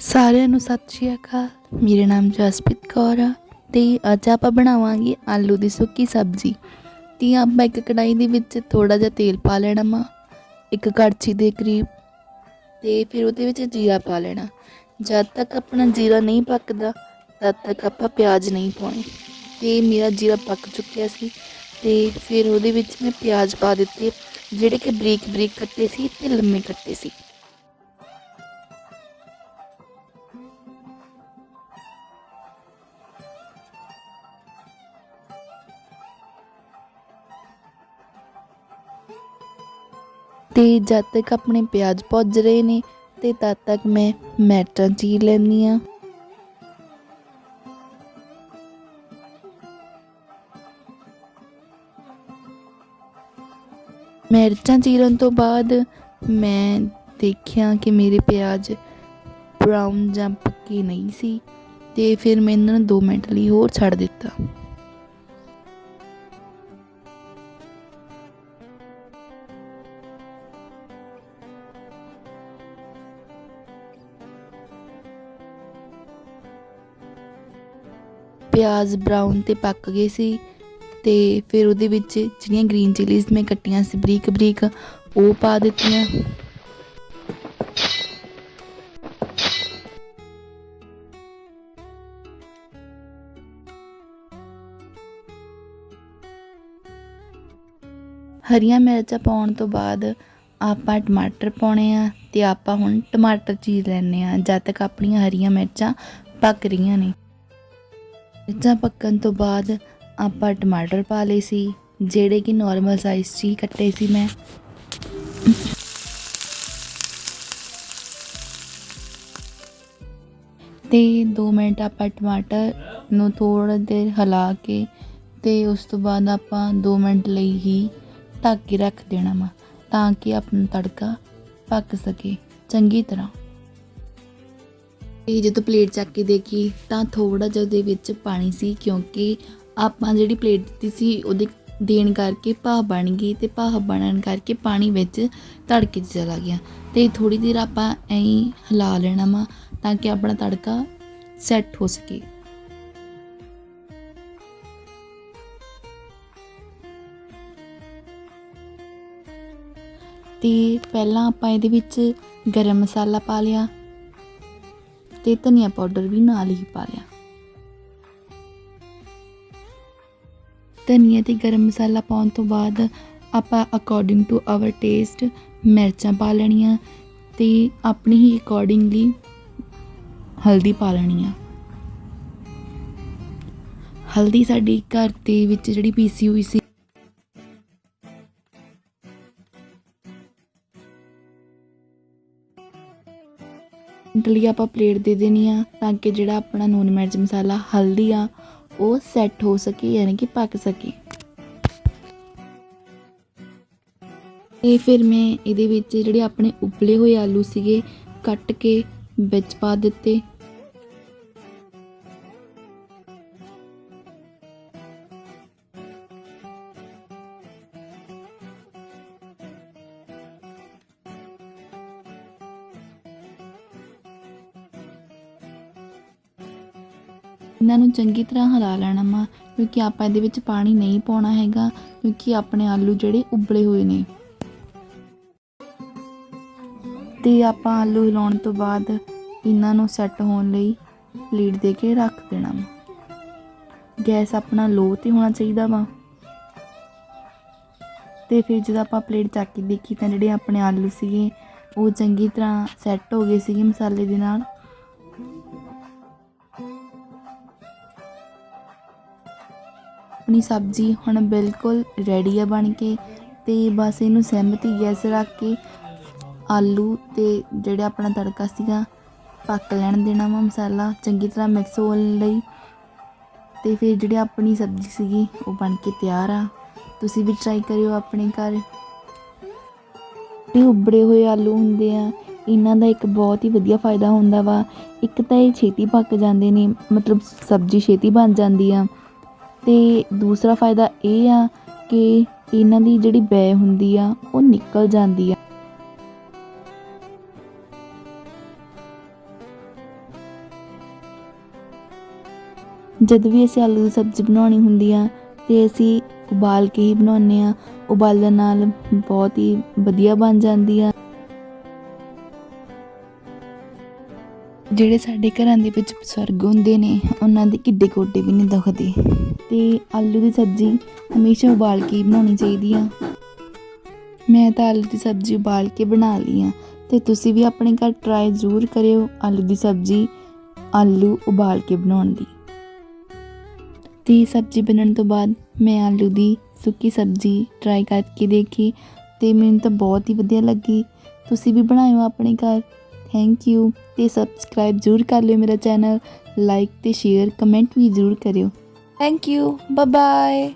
ਸਾਰਿਆਂ ਨੂੰ ਸਤਿ ਸ਼੍ਰੀ ਅਕਾਲ। ਮੇਰਾ ਨਾਮ ਜਸਪ੍ਰੀਤ ਕੌਰ ਆ ਤੇ ਅੱਜ ਆਪਾਂ ਬਣਾਵਾਂਗੇ ਆਲੂ ਦੀ ਸੁੱਕੀ ਸਬਜ਼ੀ। ਤੇ ਆਪਾਂ ਇੱਕ ਕੜਾਈ ਦੇ ਵਿੱਚ ਥੋੜਾ ਜਿਹਾ ਤੇਲ ਪਾ ਲੈਣਾ ਵਾ, ਇੱਕ ਕੜਛੀ ਦੇ ਕਰੀਬ ਤੇ ਫਿਰ ਉਹਦੇ ਵਿੱਚ ਜੀਰਾ ਪਾ ਲੈਣਾ। ਜਦ ਤੱਕ ਆਪਣਾ ਜੀਰਾ ਨਹੀਂ ਪੱਕਦਾ, ਤਦ ਤੱਕ ਆਪਾਂ ਪਿਆਜ਼ ਨਹੀਂ ਪਾਉਣੇ। ਤੇ ਮੇਰਾ ਜੀਰਾ ਪੱਕ ਚੁੱਕਿਆ ਸੀ। ਤੇ ਫਿਰ ਉਹਦੇ ਵਿੱਚ ਮੈਂ ਪਿਆਜ਼ ਪਾ ਦਿੱਤੇ, ਜਿਹੜੇ ਕਿ ਬਰੀਕ ਬਰੀਕ ਕੱਟੇ ਸੀ ਤੇ ਲੰਮੇ ਕੱਟੇ ਸੀ। ਤੇ ਜਦ ਤੱਕ ਆਪਣੇ ਪਿਆਜ਼ ਭੁੱਜ ਰਹੇ ਨੇ, ਤੇ ਤਦ ਤੱਕ ਮੈਂ ਮਿਰਚਾਂ ਚੀਰ ਲੈਂਦੀ ਆ ਮਿਰਚਾਂ ਚੀਰਨ ਤੋਂ ਬਾਅਦ ਮੈਂ ਦੇਖਿਆ ਕਿ ਮੇਰੇ ਪਿਆਜ਼ ਬ੍ਰਾਊਨ ਜਾਂ ਪੱਕੇ ਨਹੀਂ ਸੀ ਤੇ ਫਿਰ ਮੈਂ ਇਹਨਾਂ ਨੂੰ 2 ਮਿੰਟ ਲਈ ਹੋਰ ਛੱਡ ਦਿੱਤਾ। ਪਿਆਜ਼ ਬ੍ਰਾਊਨ ਤੇ ਪੱਕ ਗਏ ਸੀ। ਤੇ ਫਿਰ ਉਹਦੇ ਵਿੱਚ ਜਿਹੜੀਆਂ ਗ੍ਰੀਨ ਚਿਲੀਜ਼ ਮੈਂ ਕੱਟੀਆਂ ਸੀ, ਬਰੀਕ ਬਰੀਕ, ਉਹ ਪਾ ਦਿੱਤੀਆਂ। ਹਰੀਆਂ ਮਿਰਚਾਂ ਪਾਉਣ ਤੋਂ ਬਾਅਦ ਆਪਾਂ ਟਮਾਟਰ ਪਾਉਣੇ ਆ ਤੇ ਆਪਾਂ ਹੁਣ ਟਮਾਟਰ ਚੀਰ ਲੈਣੇ ਆ, ਜਦ ਤੱਕ ਆਪਣੀਆਂ ਹਰੀਆਂ ਮਿਰਚਾਂ ਪੱਕ ਰਹੀਆਂ ਨੇ। ਮਿਰਚਾਂ ਪੱਕਣ ਤੋਂ ਬਾਅਦ ਆਪਾਂ ਟਮਾਟਰ ਪਾ ਲਏ ਸੀ, ਜਿਹੜੇ ਕਿ ਨਾਰਮਲ ਸਾਈਜ਼ 'ਚ ਹੀ ਕੱਟੇ ਸੀ ਮੈਂ। ਤੇ 2 ਮਿੰਟ ਆਪਾਂ ਟਮਾਟਰ ਨੂੰ ਥੋੜਾ ਦੇਰ ਹਿਲਾ ਕੇ ਤੇ ਉਸ ਤੋਂ ਬਾਅਦ ਆਪਾਂ 2 ਮਿੰਟ ਲਈ ਹੀ ਢੱਕ ਕੇ ਰੱਖ ਦੇਣਾ ਵਾ, ਤਾਂ ਕਿ ਆਪਣਾ ਤੜਕਾ ਪੱਕ ਸਕੇ ਚੰਗੀ ਤਰ੍ਹਾਂ। ਤੇ ਜਦੋਂ ਪਲੇਟ ਚੱਕ ਕੇ ਦੇਖੀ ਤਾਂ ਥੋੜਾ ਜਿਹਾ ਉਹਦੇ ਵਿੱਚ ਪਾਣੀ ਸੀ, ਕਿਉਂਕਿ ਆਪਾਂ ਜਿਹੜੀ ਪਲੇਟ ਦਿੱਤੀ ਸੀ, ਉਹਦੇ ਦੇਣ ਕਰਕੇ ਭਾਹ ਬਣ ਗਈ ਤੇ ਭਾਹ ਬਣਨ ਕਰਕੇ ਪਾਣੀ ਵਿੱਚ ਤੜਕੇ 'ਚ ਚਲਾ ਗਿਆ। ਤੇ ਥੋੜੀ ਦੇਰ ਆਪਾਂ ਐਂ ਹਿਲਾ ਲੈਣਾ ਵਾ ਤਾਂ ਕਿ ਆਪਣਾ ਤੜਕਾ ਸੈੱਟ ਹੋ ਸਕੇ। ਤੇ ਪਹਿਲਾਂ ਆਪਾਂ ਇਹਦੇ ਵਿੱਚ ਗਰਮ ਮਸਾਲਾ ਪਾ ਲਿਆ ਤੇ ਧਨੀਆ ਪਾਊਡਰ ਵੀ ਨਾਲ ਹੀ ਪਾ ਲਿਆ। ਧਨੀਆ ਤੇ ਗਰਮ ਮਸਾਲਾ ਪਾਉਣ ਤੋਂ ਬਾਅਦ ਆਪਾਂ ਅਕੋਰਡਿੰਗ ਟੂ ਆਵਰ ਟੇਸਟ ਮਿਰਚਾਂ ਪਾ ਲੈਣੀਆਂ ਤੇ ਆਪਣੀ ਹੀ ਅਕੋਰਡਿੰਗਲੀ ਹਲਦੀ ਪਾ ਲੈਣੀ ਆ। ਹਲਦੀ ਸਾਡੀ ਘਰ ਦੇ ਵਿੱਚ ਜਿਹੜੀ ਪੀਸੀ ਹੋਈ ਸੀ। ਲਈ ਆਪਾਂ ਪਲੇਟ ਦੇ ਦੇਣੀ ਆ ਤਾਂ ਕਿ ਜਿਹੜਾ ਆਪਣਾ ਨੂਨ ਮਿਰਚ ਮਸਾਲਾ ਹਲਦੀ ਆ ਉਹ ਸੈੱਟ ਹੋ ਸਕੇ, ਯਾਨੀ ਕਿ ਪੱਕ ਸਕੇ। ਤੇ ਫਿਰ ਮੈਂ ਇਹਦੇ ਵਿੱਚ ਜਿਹੜੇ ਆਪਣੇ ਉਬਲੇ ਹੋਏ ਆਲੂ ਸੀਗੇ, ਕੱਟ ਕੇ ਵਿੱਚ ਪਾ ਦਿੱਤੇ। ਇਹਨਾਂ ਨੂੰ ਚੰਗੀ ਤਰ੍ਹਾਂ ਹਿਲਾ ਲੈਣਾ ਵਾ, ਕਿਉਂਕਿ ਆਪਾਂ ਇਹਦੇ ਵਿੱਚ ਪਾਣੀ ਨਹੀਂ ਪਾਉਣਾ ਹੈਗਾ, ਕਿਉਂਕਿ ਆਪਣੇ ਆਲੂ ਜਿਹੜੇ ਉਬਲੇ ਹੋਏ ਨੇ। ਤੇ ਆਪਾਂ ਆਲੂ ਹਿਲਾਉਣ ਤੋਂ ਬਾਅਦ ਇਹਨਾਂ ਨੂੰ ਸੈੱਟ ਹੋਣ ਲਈ ਪਲੇਟ ਦੇ ਕੇ ਰੱਖ ਦੇਣਾ ਵਾ। ਗੈਸ ਆਪਣਾ ਲੋ ਤੇ ਹੋਣਾ ਚਾਹੀਦਾ ਵਾ। ਤੇ ਫਿਰ ਜਦੋਂ ਆਪਾਂ ਪਲੇਟ ਚੱਕ ਕੇ ਦੇਖੀ ਤਾਂ ਜਿਹੜੇ ਆਪਣੇ ਆਲੂ ਸੀਗੇ, ਉਹ ਚੰਗੀ ਤਰ੍ਹਾਂ ਸੈੱਟ ਹੋ ਗਏ ਸੀਗੇ ਮਸਾਲੇ ਦੇ ਨਾਲ। ਆਪਣੀ ਸਬਜ਼ੀ ਹੁਣ ਬਿਲਕੁਲ ਰੈਡੀ ਆ ਬਣ ਕੇ ਤੇ ਬਸ ਇਹਨੂੰ ਸਹਿਮਤੀ ਗੈਸ ਰੱਖ ਕੇ ਆਲੂ ਤੇ ਜਿਹੜਾ ਆਪਣਾ ਤੜਕਾ ਸੀਗਾ ਪੱਕ ਲੈਣ ਦੇਣਾ ਵਾ ਮਸਾਲਾ, ਚੰਗੀ ਤਰ੍ਹਾਂ ਮਿਕਸ ਹੋਣ ਲਈ। ਤੇ ਫਿਰ ਜਿਹੜੀ ਆਪਣੀ ਸਬਜ਼ੀ ਸੀਗੀ ਉਹ ਬਣ ਕੇ ਤਿਆਰ ਆ। ਤੁਸੀਂ ਵੀ ਟਰਾਈ ਕਰਿਓ ਆਪਣੇ ਘਰ। ਇਹ ਉਬੜੇ ਹੋਏ ਆਲੂ ਹੁੰਦੇ ਆ, ਇਹਨਾਂ ਦਾ ਇੱਕ ਬਹੁਤ ਹੀ ਵਧੀਆ ਫਾਇਦਾ ਹੁੰਦਾ ਵਾ। ਇੱਕ ਤਾਂ ਇਹ ਛੇਤੀ ਪੱਕ ਜਾਂਦੇ ਨੇ, ਮਤਲਬ ਸਬਜ਼ੀ ਛੇਤੀ ਬਣ ਜਾਂਦੀ ਆ। ਅਤੇ ਦੂਸਰਾ ਫਾਇਦਾ ਇਹ ਆ ਕਿ ਇਹਨਾਂ ਦੀ ਜਿਹੜੀ ਬੈ ਹੁੰਦੀ ਆ, ਉਹ ਨਿਕਲ ਜਾਂਦੀ ਆ। ਜਦ ਵੀ ਅਸੀਂ ਆਲੂ ਦੀ ਸਬਜ਼ੀ ਬਣਾਉਣੀ ਹੁੰਦੀ ਆ ਤੇ ਅਸੀਂ ਉਬਾਲ ਕੇ ਹੀ ਬਣਾਉਂਦੇ ਆ, ਉਬਾਲਣ ਨਾਲ ਬਹੁਤ ਹੀ ਵਧੀਆ ਬਣ ਜਾਂਦੀ ਆ। ਜਿਹੜੇ ਸਾਡੇ ਘਰਾਂ ਦੇ ਵਿੱਚ ਬਜ਼ੁਰਗ ਹੁੰਦੇ ਨੇ, ਉਹਨਾਂ ਦੇ ਕਿੱਡੇ ਗੋਡੇ ਵੀ ਨਹੀਂ ਦਖਦੇ। ਤੇ ਆਲੂ ਦੀ ਸਬਜ਼ੀ ਹਮੇਸ਼ਾ ਉਬਾਲ ਕੇ ਹੀ ਬਣਾਉਣੀ ਚਾਹੀਦੀ ਆ। ਮੈਂ ਤਾਂ ਆਲੂ ਦੀ ਸਬਜ਼ੀ ਉਬਾਲ ਕੇ ਬਣਾ ਲਈ ਆ ਤੇ ਤੁਸੀਂ ਵੀ ਆਪਣੇ ਘਰ ਟਰਾਈ ਜ਼ਰੂਰ ਕਰਿਓ ਆਲੂ ਦੀ ਸਬਜ਼ੀ, ਆਲੂ ਉਬਾਲ ਕੇ ਬਣਾਉਣ ਦੀ। ਤੇ ਸਬਜ਼ੀ ਬਣਨ ਤੋਂ ਬਾਅਦ ਮੈਂ ਆਲੂ ਦੀ ਸੁੱਕੀ ਸਬਜ਼ੀ ਟਰਾਈ ਕਰਕੇ ਦੇਖੀ ਤੇ ਮੈਨੂੰ ਤਾਂ ਬਹੁਤ ਹੀ ਵਧੀਆ ਲੱਗੀ। ਤੁਸੀਂ ਵੀ ਬਣਾਇਓ ਆਪਣੇ ਘਰ। ਥੈਂਕ ਯੂ ਤੇ ਸਬਸਕ੍ਰਾਈਬ ਜ਼ਰੂਰ ਕਰ ਲਿਓ ਮੇਰਾ ਚੈਨਲ ਲਾਈਕ ਤੇ ਸ਼ੇਅਰ ਕਮੈਂਟ ਵੀ ਜ਼ਰੂਰ ਕਰਿਓ। Thank you bye bye